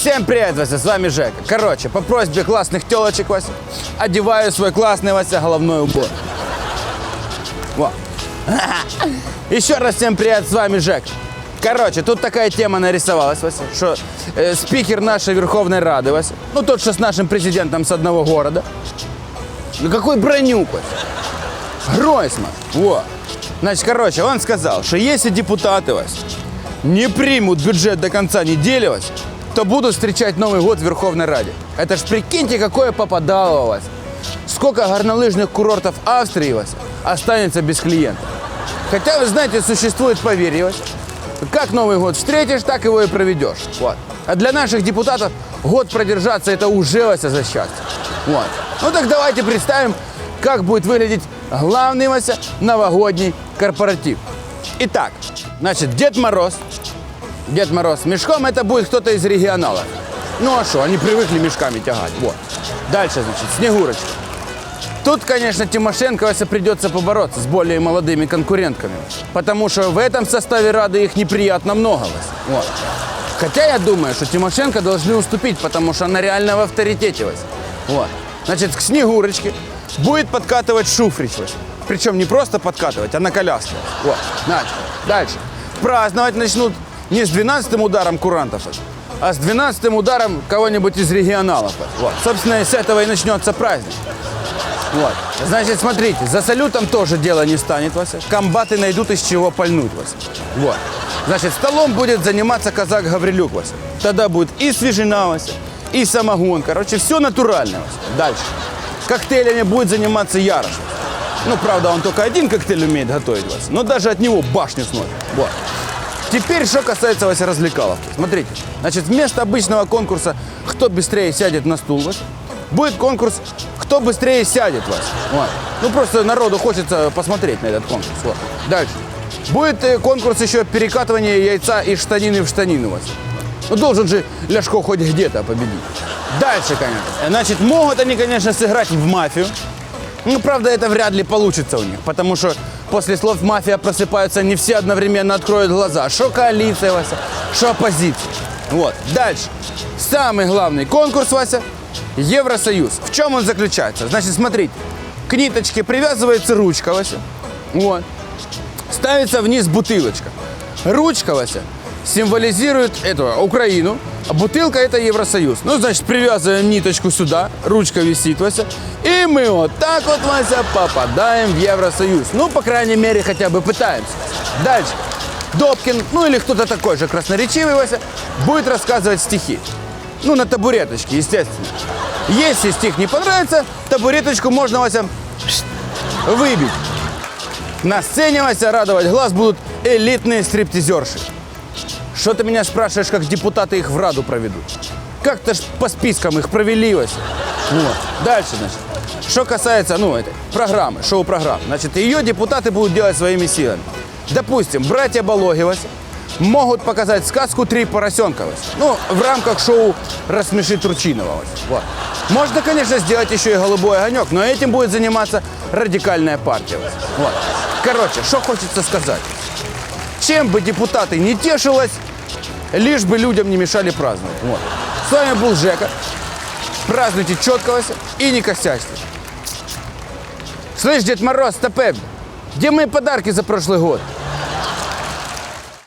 Всем привет, Вася, с вами Жека. Короче, по просьбе классных телочек, Вася, одеваю свой классный, Вася, головной убор. Во. Еще раз всем привет, с вами Жек. Короче, тут такая тема нарисовалась, Вася, что э, спикер нашей Верховной Рады, Вася, ну тот, что с нашим президентом с одного города, ну какой бронюк, Вася. Гройсман, во. Значит, короче, он сказал, что если депутаты, Вася, не примут бюджет до конца недели, Вася, то будут встречать Новый год в Верховной Раде. Это ж прикиньте, какое попадало у вас. Сколько горнолыжных курортов Австрии, Вася, останется без клиентов. Хотя, вы знаете, существует поверье. Как Новый год встретишь, так его и проведешь. Вот. А для наших депутатов год продержаться это уже Вася за счастье. Вот. Ну так давайте представим, как будет выглядеть главный Вася новогодний корпоратив. Итак, значит, Дед Мороз, Дед Мороз мешком, это будет кто-то из регионала. Ну а что, они привыкли мешками тягать. Вот. Дальше, значит, Снегурочка. Тут, конечно, Тимошенко Вася, придется побороться с более молодыми конкурентками. Потому что в этом составе Рады их неприятно много. Вот. Хотя я думаю, что Тимошенко должны уступить, потому что она реально в авторитете. Вот. Значит, к Снегурочке будет подкатывать Шуфрич. Вася. Причем не просто подкатывать, а на коляске. Вот. Значит, дальше. Праздновать начнут не с 12-м ударом курантов, а с 12-м ударом кого-нибудь из регионалов. Вот. Собственно, с этого и начнется праздник. Вот. Значит, смотрите, за салютом тоже дело не станет, Вася. Комбаты найдут из чего пальнуть, Вася. Вот. Значит, столом будет заниматься казак Гаврилюк, Вася. Тогда будет и свежина, Вася, и самогон. Короче, все натурально, Вася. Дальше. Коктейлями будет заниматься Ярош. Ну, правда, он только один коктейль умеет готовить, Вася. Но даже от него башню сносит. Вот. Теперь, что касается Вася развлекаловки. Смотрите, значит, вместо обычного конкурса «Кто быстрее сядет на стул», Вася, будет конкурс «Кто быстрее сядет», Вася. Вот. Ну, просто народу хочется посмотреть на этот конкурс. Вот. Дальше. Будет э, конкурс еще перекатывания яйца из штанины в штанину, Вася. Ну, должен же Ляшко хоть где-то победить. Дальше, конечно. Значит, могут они, конечно, сыграть в мафию. Ну, правда, это вряд ли получится у них, потому что после слов «мафия» просыпаются не все одновременно откроют глаза. Что коалиция, Вася, что оппозиция. Вот. Дальше. Самый главный конкурс, Вася, Евросоюз. В чем он заключается? Значит, смотрите, к ниточке привязывается ручка, Вася. Вот. Ставится вниз бутылочка. Ручка, Вася, символизирует эту Украину, бутылка это Евросоюз. Ну, значит, привязываем ниточку сюда, ручка висит, Вася, и мы вот так вот, Вася, попадаем в Евросоюз. Ну, по крайней мере, хотя бы пытаемся. Дальше. Добкин, ну или кто-то такой же красноречивый, Вася, будет рассказывать стихи. Ну, на табуреточке, естественно. Если стих не понравится, табуреточку можно, Вася, выбить. На сцене, Вася, радовать глаз будут элитные стриптизерши. Что ты меня спрашиваешь, как депутаты их в Раду проведут? Как-то ж по спискам их провели, Вася. Вот. Дальше, значит. Что касается, ну, этой программы, шоу-программы. Значит, ее депутаты будут делать своими силами. Допустим, братья Балоги, Вася, могут показать сказку «Три поросенка». Ну, в рамках шоу «Рассмеши Турчинова». Вот. Можно, конечно, сделать еще и «Голубой огонек», но этим будет заниматься радикальная партия. Вот. Короче, что хочется сказать. Чем бы депутаты не тешилась, лишь бы людям не мешали праздновать. Вот. С вами был Жека. Празднуйте четко, и не косячьте. Слышь, Дед Мороз, стопэ, где мои подарки за прошлый год?